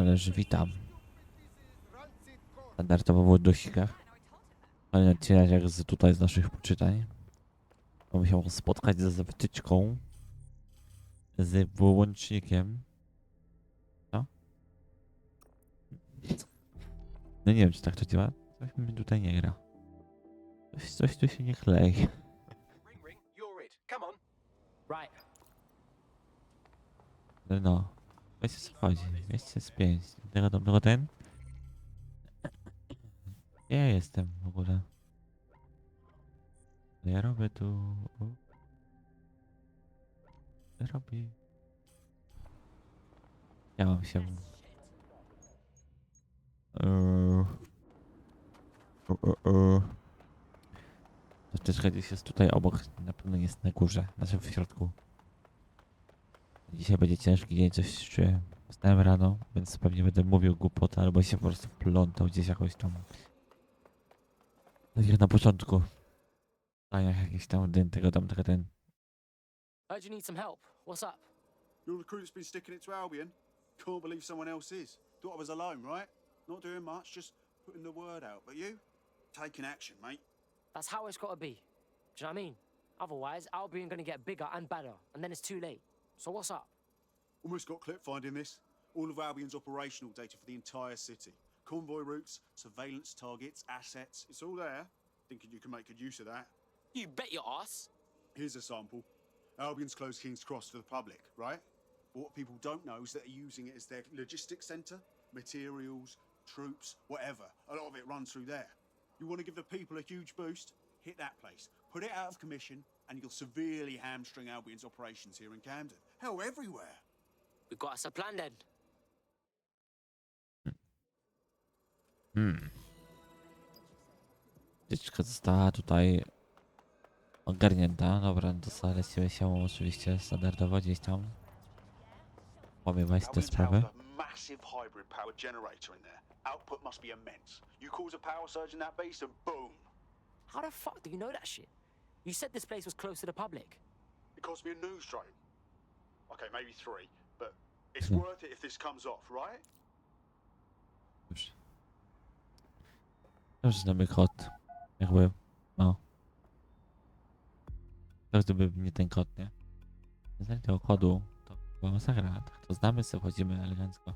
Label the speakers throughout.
Speaker 1: Ależ witam. Standardowo w odnośnikach. Kolejny odcinek jak z tutaj z naszych poczytań. Mamy się spotkać ze wtyczką. Z wyłącznikiem. Co? No nie wiem, czy tak to działa. Coś mi tutaj nie gra. Coś, coś tu się nie klei. No. Wiecie co chodzi. Wiecie z pięć. Tego dobrego ten? Ja jestem w ogóle? Ja robię tu? Robię? Ja mam się... Eee. U. Wtyczka gdzieś jest tutaj obok, na pewno jest na górze, znaczy w środku. Dzisiaj będzie ciężki dzień, coś czuję. Wstałem rano, więc pewnie będę mówił głupotę, albo się po prostu plątał gdzieś jakoś tam. Tak jak na początku. A jak jakiś tam dyn tego tam tego ten.
Speaker 2: Heard you need some help. What's up?
Speaker 3: Your recruit's been sticking it to Albion. Can't believe someone else is. Thought I was alone, right? Not doing much, just putting the word out. But you? Taking action, mate.
Speaker 2: That's how it's got to be. Do you know what I mean? Otherwise, Albion to get bigger and better, and then it's too late. So what's up?
Speaker 3: Almost got clip finding this. All of Albion's operational data for the entire city. Convoy routes, surveillance targets, assets. It's all there. Thinking you can make good use of that.
Speaker 2: You bet your ass.
Speaker 3: Here's a sample. Albion's closed King's Cross to the public, right? But what people don't know is that they're using it as their logistics centre. Materials, troops, whatever. A lot of it runs through there. You want to give the people a huge boost? Hit that place. Put it out of commission, and you'll severely hamstring Albion's operations here in Camden. Hell, everywhere.
Speaker 2: We've got us a plan then.
Speaker 1: Hmm. Wtyczka została tutaj ogarnięta. Dobra, no to sobie lecimy się oczywiście standardowo gdzieś tam. Pomiewać te
Speaker 3: Albion's
Speaker 1: sprawy.
Speaker 3: housed a massive hybrid powered generator in there. Output must be immense. You cause a power surge in that beast, and boom.
Speaker 2: How the fuck do you know that shit? You said this place was close to the public.
Speaker 3: It cost me a news drone. Okay, maybe three, but it's
Speaker 1: Hmm.
Speaker 3: worth it if this comes off, right?
Speaker 1: Już. Już znamy kod. Jakby, no. To gdyby nie ten kod, nie? Nie znali tego kodu, to była masakra. Tak to znamy, sobie chodzimy elegancko.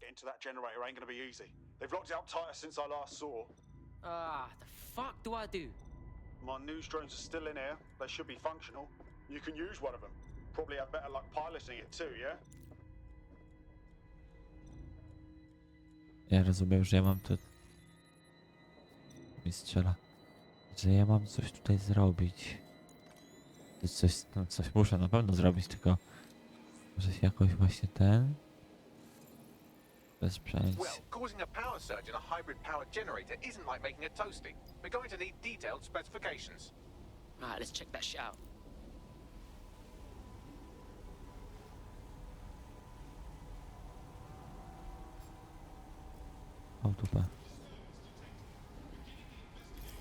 Speaker 3: Getting to that generator ain't gonna be easy. They've locked it up tighter since I last saw.
Speaker 2: Ah, the fuck do I do?
Speaker 3: My news drones are still in here. They should be functional. You can use one of them. Probably have better luck piloting it too, yeah?
Speaker 1: Ja rozumiem, że ja mam tu... Mi strzela. Że ja mam coś tutaj zrobić. To Coś, no coś muszę na pewno zrobić, tylko... Może się jakoś właśnie ten... Wesprzeć.
Speaker 4: Well, causing a power surge in a hybrid powered generator isn't like making a toasty. We're going to need detailed specifications.
Speaker 2: Alright, let's check that shit out.
Speaker 1: O dupę.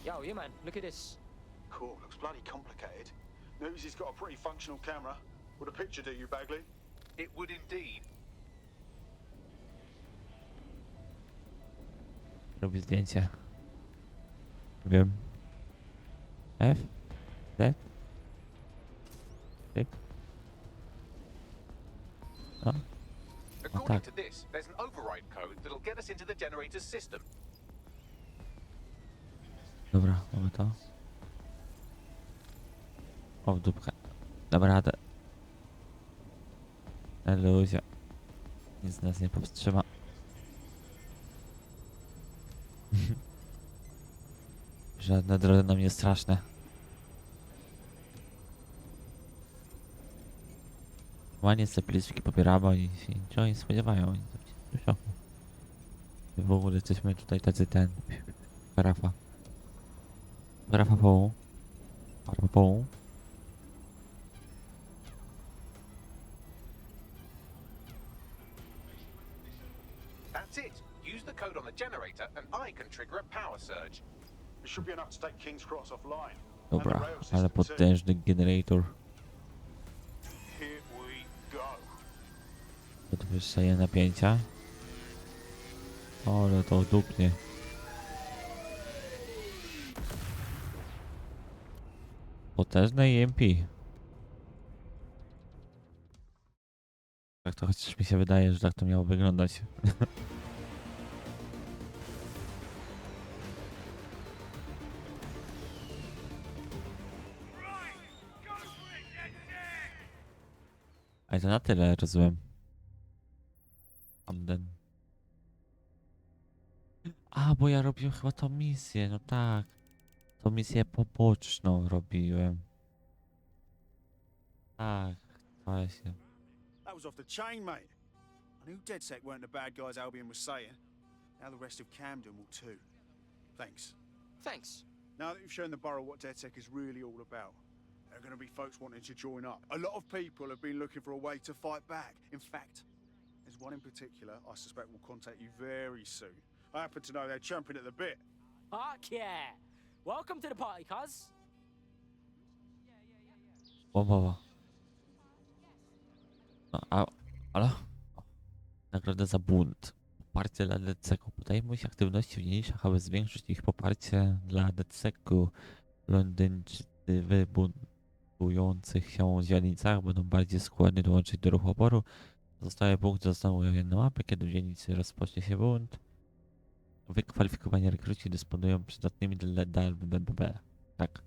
Speaker 2: Yo, yeah, man, look at this.
Speaker 3: Cool. Looks bloody complicated. News he's got a pretty functional camera. Would a picture do you, Bagley?
Speaker 4: It would indeed.
Speaker 1: Robię zdjęcie. Wiem. F? D? Tyk? O,
Speaker 4: According
Speaker 1: tak. dobra, mamy to. O, w dupkę. Dobra radę. Eluzja. Nic nas nie powstrzyma. Żadne drony nam nie straszne. Ładnie te pliczki popieramy, oni się niczego nie spodziewają. Oni tam się w szoku. My w ogóle jesteśmy tutaj tacy ten... Parafa. Parafa połu. Parafa połu.
Speaker 4: That's it. Use the code on the generator, and I can trigger a power surge.
Speaker 3: It should be enough to take King's Cross offline.
Speaker 1: Dobra, ale potężny generator. Podwyższenie napięcia. Ale to dupnie. Potężne EMP. Tak to chociaż mi się wydaje, że tak to miało wyglądać. Ale to na tyle rozumiem. A, bo ja robiłem chyba tą misję, no tak. Tą misję poboczną robiłem. Tak, właśnie.
Speaker 3: That was off the chain, mate. I knew DedSec weren't the bad guys Albion was saying. Now the rest of Camden will too. Thanks.
Speaker 2: Thanks.
Speaker 3: Now that you've shown the borough what DedSec is really all about, there are going to be folks wanting to join up. A lot of people have been looking for a way to fight back. In fact, there's one in particular I suspect will contact you very soon. I happen to know they're champing at the bit.
Speaker 2: Fuck yeah. Welcome to the party, cuz.
Speaker 1: Bombowa. No, a, ale... Nagroda za bunt. Poparcie dla DCK-u. Podejmuj się aktywności w niniejszych, aby zwiększyć ich poparcie dla DCK-u. Londyńczycy wybuntujących się dzielnicach będą bardziej skłonni dołączyć do ruchu oporu. Zostały punkty zostaną ujawnione mapy, kiedy w dzielnicy rozpocznie się bunt. Wykwalifikowani rekruci dysponują przydatnymi dla DLBB. Tak.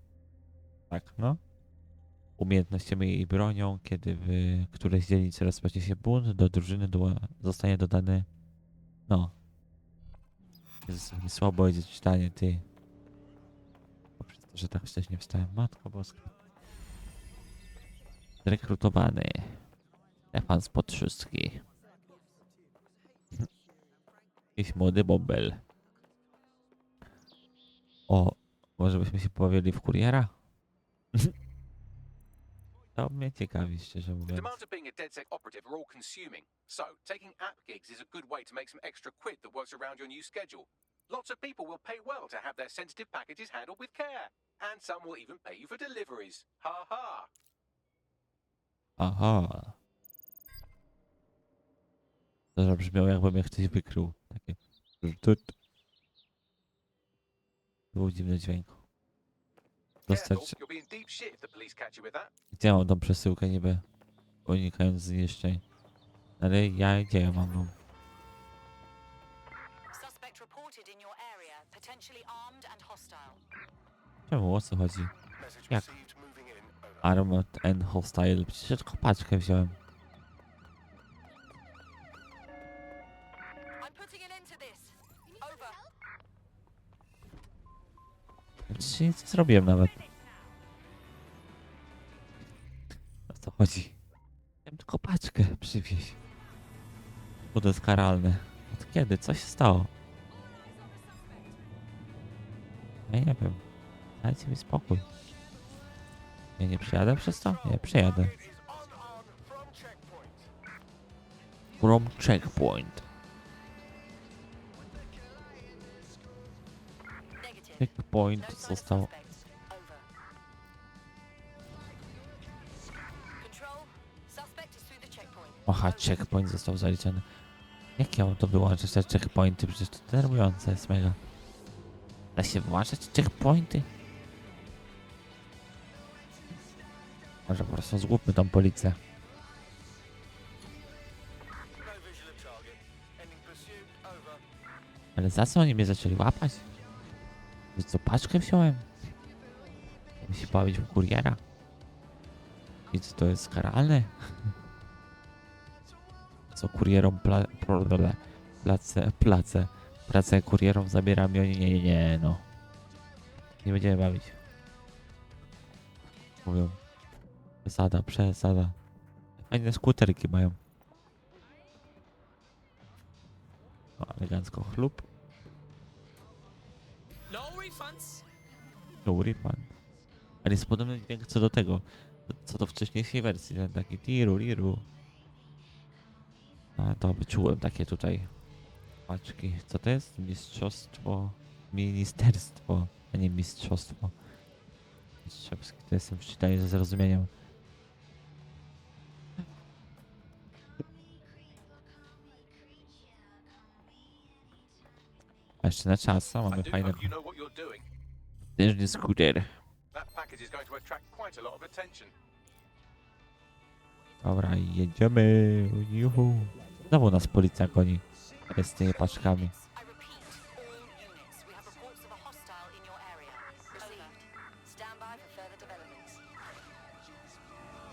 Speaker 1: Tak, no. Umiejętnościami i bronią, kiedy w którejś dzielnicy rozpocznie się bunt, do drużyny do, zostanie dodany no. Jezus, mi słabo idzie czytanie, ty. Poprzez to, że tak wcześnie wstałem, matko boska. Zrekrutowany. Stefan z Podszystki jakiś młody bobel o, może byśmy się pobawili w kuriera? To mnie ciekawi, szczerze
Speaker 4: The
Speaker 1: mówiąc.
Speaker 4: demands of being a DedSec operative are all consuming, so taking app gigs is a good way to make some extra quid that works around your new schedule. Lots of people will pay well to have their sensitive packages handled with care, and some will even pay you for deliveries. Ha ha!
Speaker 1: Aha. To zabrzmiało jakby mnie ktoś wykrył. Takie. Tut. Był dziwny dźwięk. Dostać.
Speaker 4: that.
Speaker 1: Gdzie mam tą przesyłkę niby? Unikając zniszczeń. Ale ja gdzie ja mam ją? Czemu? O co chodzi? Jak? Armored and hostile. Przecież tylko paczkę wziąłem. Nic zrobiłem nawet. O co chodzi? Chciałem tylko paczkę przywieźć. Jest karalne. Od kiedy? Co się stało? Ja nie wiem. Dajcie mi spokój. Ja nie przyjadę przez to? Nie, przyjadę. From checkpoint. Checkpoint. Aha,
Speaker 5: Over.
Speaker 1: checkpoint został zaliczony. Jak ja mam to wyłączyć, te checkpointy? Przecież to denerwujące jest mega. Da się wyłączać checkpointy? Może po prostu zgubmy tą policję. Ale za co oni mnie zaczęli łapać? Co, paczkę wziąłem? Miałem się bawić w kuriera? I co, to jest karalne? Co kurierom pla, prole, place, place, pracę kurierom zabieram i oni nie, nie, nie, no. Nie będziemy bawić. Mówią. Przesada, przesada. Fajne skuterki mają. O, elegancko chlub.
Speaker 2: No refunds.
Speaker 1: Dobry pan. Ale jest podobny dźwięk co do tego, co do wcześniejszej wersji, ten taki tiru, liru. A to wyczułem takie tutaj paczki. Co to jest? Mistrzostwo, ministerstwo, a nie mistrzostwo. Mistrzowskie, to jestem w czytaniu ze zrozumieniem. Jeszcze na czas, co mamy
Speaker 4: do
Speaker 1: fajnego?
Speaker 4: hope you know what you're doing.
Speaker 1: Potężny skuter. Dobra, jedziemy. Juhu. Znowu nas policja goni z tymi paczkami.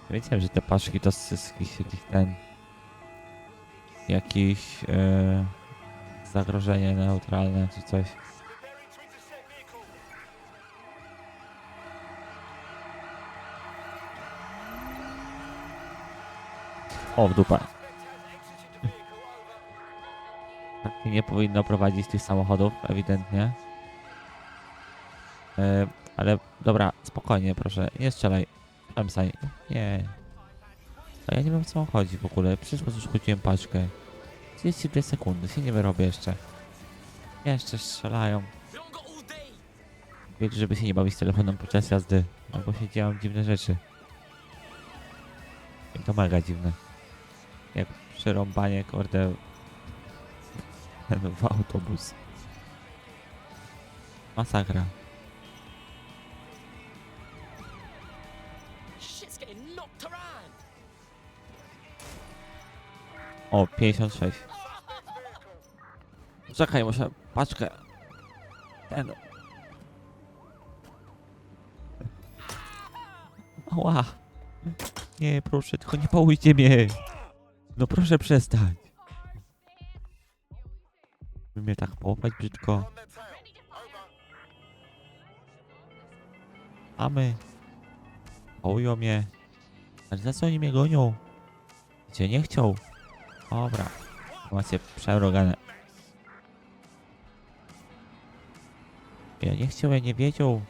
Speaker 1: Wiedziałem, że te paczki to z jakiś ten... Jakiś... E, zagrożenie neutralne czy coś. O, w dupę. Nie powinno prowadzić tych samochodów, ewidentnie. E, ale dobra, spokojnie, proszę, nie strzelaj. Przemsaj. Nie. A ja nie wiem co chodzi w ogóle. Przecież już chwyciłem paczkę. 32 sekundy, się nie wyrobię jeszcze. Jeszcze strzelają. Wiecie, żeby się nie bawić telefonem podczas jazdy. Albo się dzieją dziwne rzeczy. I to mega dziwne. Jak przerąbanie, kurde, w autobus. Masakra. O, 56. Czekaj, muszę paczkę. Ten. Ała. Nie, proszę, tylko nie pałujcie mnie. No proszę przestać. By mnie tak połapać brzydko. Mamy. Pałują mnie. Ale za co oni mnie gonią? Cię nie chciał. Dobra. Macie przerogane. Ja nie chciał, ja nie wiedział.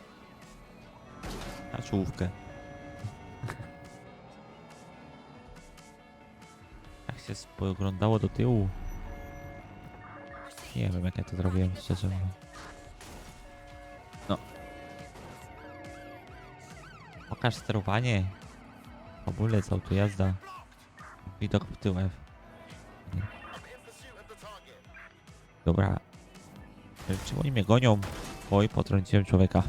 Speaker 1: Na czołówkę. Jak się spoglądało do tyłu. Nie wiem jak ja to zrobiłem, szczerze mówiąc. No. Pokaż sterowanie. Hamulec, autojazda. Widok w tył F. Dobra. Ale Czemu oni mnie gonią? Oj, potrąciłem człowieka.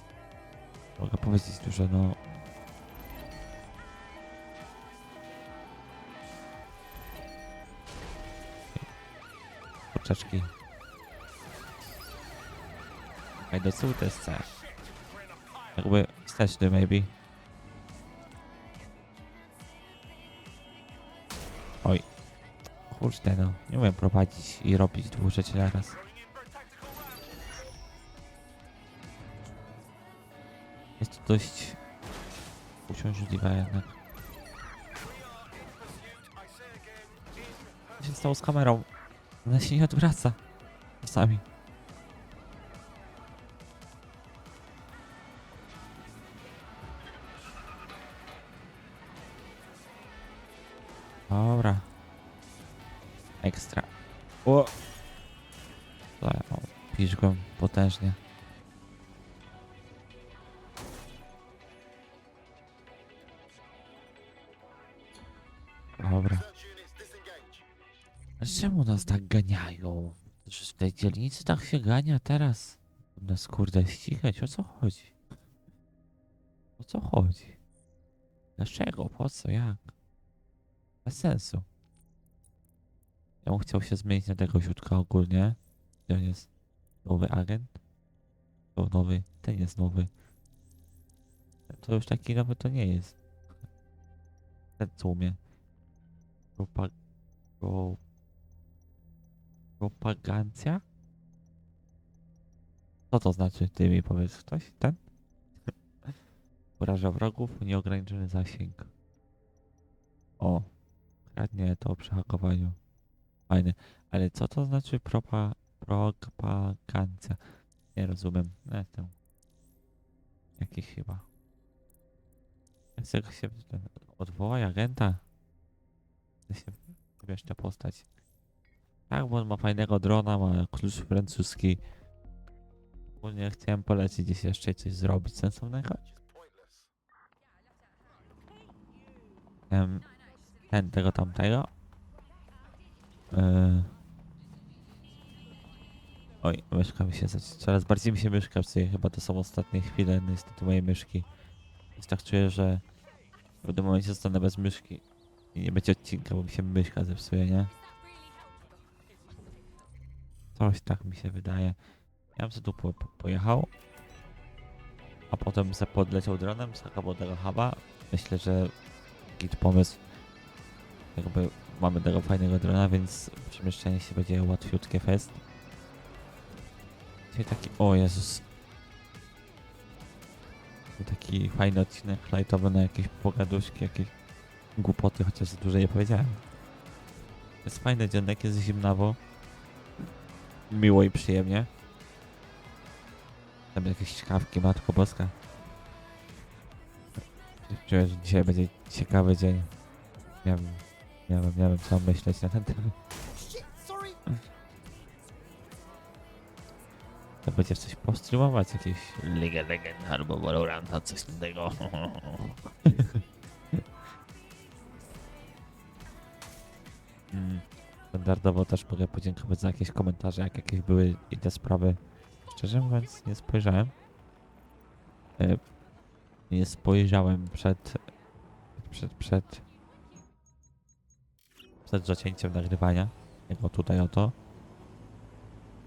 Speaker 1: Mogę powiedzieć dużo, no. Kurczaczki. Okej, do tyłu to jest C. Jakby maybe. Kurde no, nie umiem prowadzić i robić dwóch rzeczy naraz. Jest to dość uciążliwe jednak. Co się stało z kamerą? Ona się nie odwraca. Czasami. Potężnie. Dobra. A czemu nas tak ganiają? Że w tej dzielnicy tak się gania teraz? Nas kurde ścigać, o co chodzi? O co chodzi? Dlaczego? Po co? Jak? Bez sensu. Ja bym chciał się zmienić na tego siutka ogólnie. On jest? Nowy agent? To nowy, ten jest nowy. To już taki nowy to nie jest. Ten co umie. Propag... Pro... Propagancja? Co to znaczy? Ty mi powiedz ktoś? Ten? Uraża wrogów, nieograniczony zasięg. O. Kradnie to przy hakowaniu. Fajne. Ale co to znaczy propa... propagancja? Nie rozumiem. No, Jestem. Jakiś chyba. Jest jak się ten odwołaj agenta. Się wiesz ta postać. Tak, bo on ma fajnego drona, ma klucz francuski. Ogólnie chciałem polecić gdzieś jeszcze coś zrobić sensownego. Ten, tego tamtego. Yy. Oj, myszka mi się coraz bardziej mi się myszka psuje, chyba to są ostatnie chwile niestety mojej myszki. Więc tak czuję, że w pewnym momencie zostanę bez myszki i nie będzie odcinka, bo mi się myszka zepsuje, nie? Coś tak mi się wydaje. Ja bym sobie tu po, po, pojechał, a potem se podleciał dronem, skakał tego huba. Myślę, że git pomysł. Jakby mamy tego fajnego drona, więc przemieszczenie się będzie łatwiutkie fest. Dzisiaj taki, o Jezus. Taki fajny odcinek lightowy na jakieś pogaduszki, jakieś głupoty, chociaż za dużo nie powiedziałem. Jest fajny dzienek, jest zimnawo. Miło i przyjemnie. Tam jakieś kawki, matko boska. Czuję, że dzisiaj będzie ciekawy dzień. Wiem, nie wiem co myśleć na ten temat. To będzie coś postreamować, jakieś Ligę Legend albo Valoranta, coś takiego. Mm, Standardowo też mogę podziękować za jakieś komentarze, jak jakieś były i te sprawy. Szczerze mówiąc, nie spojrzałem. E, Nie spojrzałem przed... przed... przed... przed zacięciem nagrywania. Jako tutaj oto.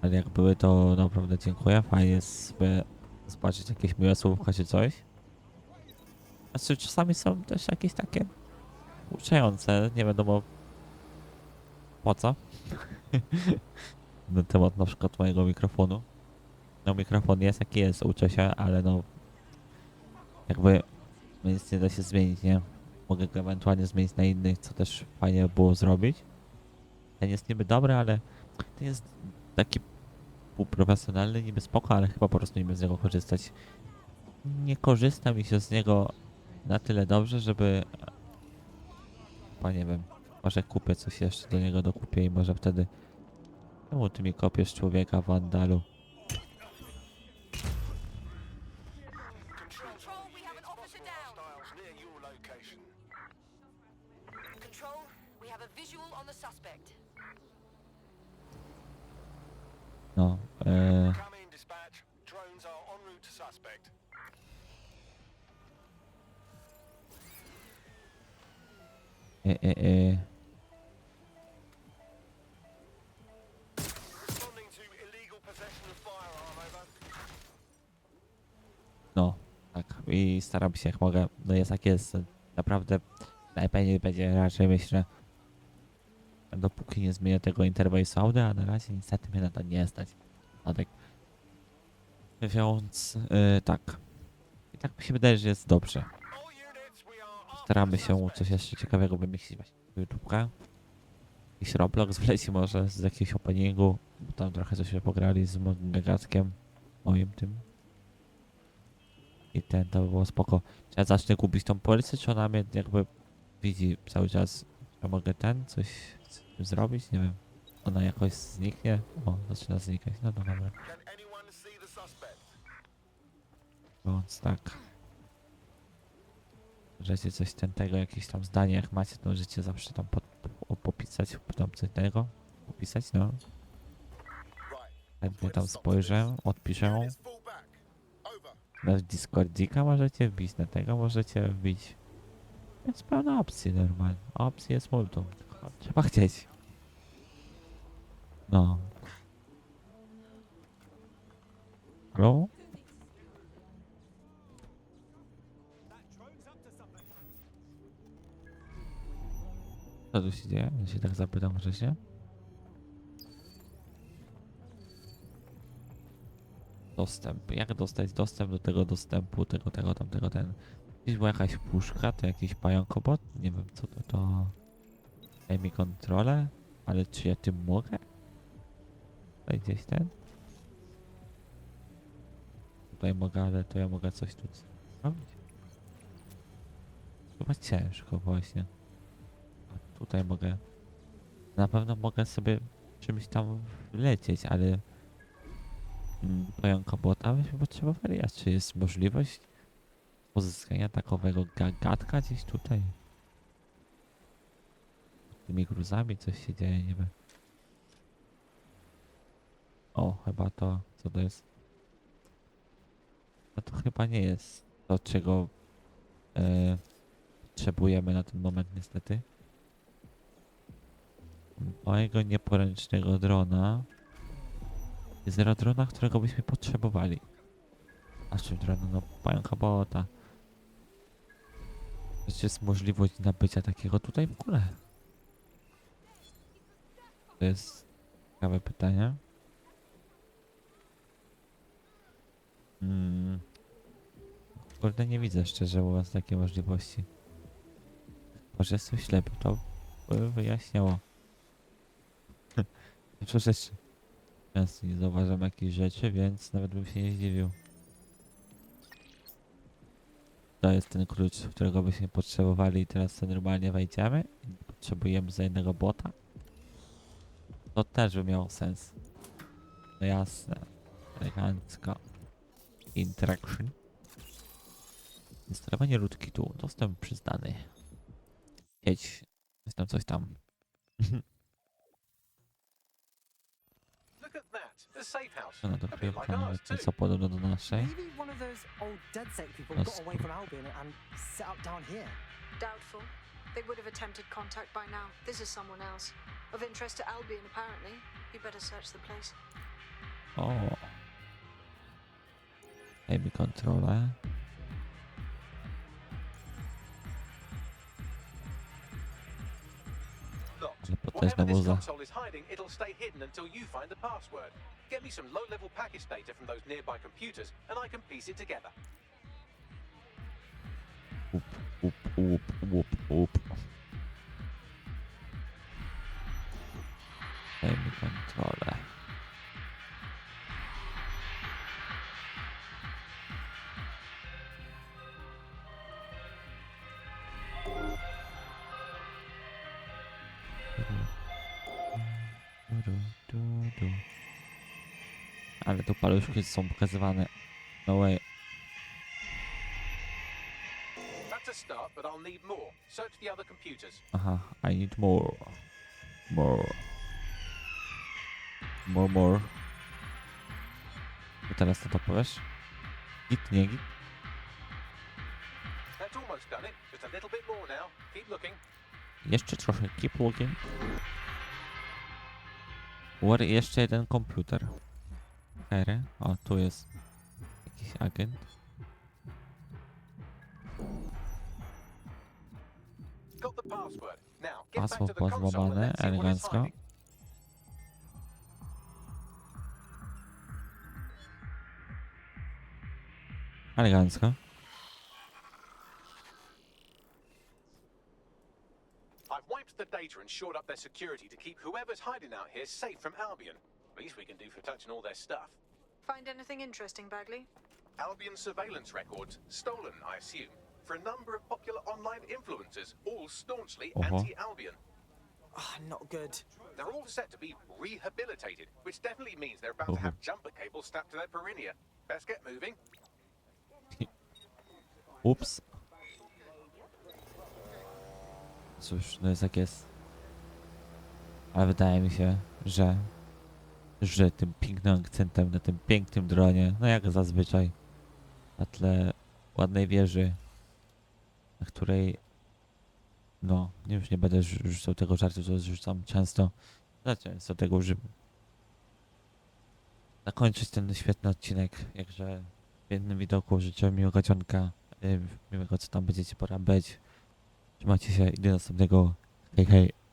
Speaker 1: Ale jak były, to naprawdę dziękuję. Fajnie jest sobie zobaczyć jakieś miłe słówka czy coś. Znaczy czasami są też jakieś takie uczające, nie wiadomo po co. na temat na przykład mojego mikrofonu. No mikrofon jest jaki jest, uczę się, ale no jakby no nic nie da się zmienić, nie? Mogę go ewentualnie zmienić na inny, co też fajnie było zrobić. Ten jest niby dobry, ale ten jest taki półprofesjonalny, niby spoko, ale chyba po prostu nie będę z niego korzystać. Nie korzysta mi się z niego na tyle dobrze, żeby... Chyba nie wiem, może kupię coś jeszcze do niego dokupię i może wtedy... Czemu ty mi kopiesz człowieka, wandalu?
Speaker 5: Suspect.
Speaker 1: No, eee...
Speaker 6: Come in, dispatch. Drones are en route to
Speaker 1: E, e, e.
Speaker 6: Over.
Speaker 1: No, tak. I staram się jak mogę. No jest jak jest. Naprawdę najpewniej będzie raczej myślę. Dopóki nie zmienię tego interfejsu audio, a na razie niestety mnie na to nie stać. Adek. Więc yy, tak. I tak mi się wydaje, że jest dobrze. Staramy się coś jeszcze ciekawego wymyślić właśnie w YouTube'ka. Jakiś Roblox wleci może z jakiegoś openingu, tam trochę coś pograli z moim moim tym. I ten, to by było spoko. Czy ja zacznę gubić tą policję, czy ona mnie jakby widzi cały czas? Czy mogę ten, coś zrobić? Nie wiem. Ona jakoś zniknie? O, zaczyna znikać. No dobra. Więc tak. Możecie coś ten tego, jakieś tam zdanie, jak macie, to możecie zawsze tam pod, po, popisać, tam coś tego. Popisać, no. Chętnie tam spojrzę, odpiszę. Na Discordika możecie wbić, na tego możecie wbić. Jest pełno opcji normalnie. Opcji jest multum. Trzeba chcieć. No. Halo? Co tu się dzieje? Ja się tak zapytam się. Dostęp. Jak dostać dostęp do tego dostępu, tego, tego, tamtego, ten. Gdzieś była jakaś puszka, to jakiś pająkobot? Nie wiem co to, to... Daj mi kontrolę? Ale czy ja tym mogę? Tutaj gdzieś ten? Tutaj mogę, ale to ja mogę coś tu zrobić. Chyba ciężko właśnie. A tutaj mogę... Na pewno mogę sobie czymś tam lecieć, ale... Mm, Pająkobota byśmy potrzebowali, a czy jest możliwość pozyskania takowego gagatka gdzieś tutaj? Z tymi gruzami coś się dzieje, nie wiem. O, chyba to, co to jest? No to chyba nie jest to, czego e, potrzebujemy na ten moment niestety. Mojego nieporęcznego drona. Zero drona, którego byśmy potrzebowali. A czym drona? No pająka bota. Czy jest możliwość nabycia takiego tutaj w ogóle? To jest ciekawe pytanie. Hmm. Kurde, nie widzę szczerze mówiąc takiej możliwości. Może jestem ślepy, to by wyjaśniało. Dużo. Często nie zauważam jakichś rzeczy, więc nawet bym się nie zdziwił. To jest ten klucz, którego byśmy potrzebowali i teraz sobie normalnie wejdziemy. Potrzebujemy za jednego bota. To też by miało sens. No jasne. Elegancko. Interaction. Instalowanie rootkitu. Dostęp przyznany. Jedź. Jest tam coś tam.
Speaker 4: Look at that. A safe house.
Speaker 1: Co na to
Speaker 4: A bit like
Speaker 1: przyjechał?
Speaker 4: ours, too.
Speaker 1: Co podobno do naszej.
Speaker 7: Maybe one of those old DedSec people
Speaker 1: That's
Speaker 7: got away from Albion and set up down here.
Speaker 8: Doubtful. They would have attempted contact by now. This is someone else. Of interest to Albion, apparently. You better search the place.
Speaker 1: O. Dajmy kontrolę.
Speaker 4: Locked. Whatever this console is hiding, it'll stay hidden until you find the password. Get me some low-level package data from those nearby computers, and I can piece it together.
Speaker 1: Łup, łup, łup, łup, łup. Dajmy kontrolę. Paluszki są pokazywane. No way. Aha, I need more. More. More, more. I teraz co to powiesz? Git, nie git? Jeszcze trochę, keep looking. Where jeszcze jeden komputer. Hery. O, tu jest jakiś agent.
Speaker 4: And
Speaker 1: pozłamane, elegancko. Elegancko.
Speaker 4: I've wiped the data and shored up their security to keep whoever's hiding out here safe from Albion. Least we can do for touching all their stuff.
Speaker 8: Find anything interesting, Bagley?
Speaker 4: Albion surveillance records, stolen, I assume, for a number of popular online influencers, all staunchly
Speaker 1: Uh-huh.
Speaker 4: anti-Albion.
Speaker 7: Ah, not good.
Speaker 4: They're all set to be rehabilitated, which definitely means they're about to have jumper cables strapped to their perineum. Best get moving.
Speaker 1: Ups. Cóż, no jest jak jest. Ale wydaje mi się, że że tym pięknym akcentem na tym pięknym dronie, no jak zazwyczaj, na tle ładnej wieży, na której no, już nie będę rzu- rzucał tego żartu, co rzucam często, za często tego używam. Zakończyć ten świetny odcinek, jakże w jednym widoku życzę miłego dzionka, y, miłego co tam będziecie porabiać. Trzymajcie się i do następnego. Hej, hej.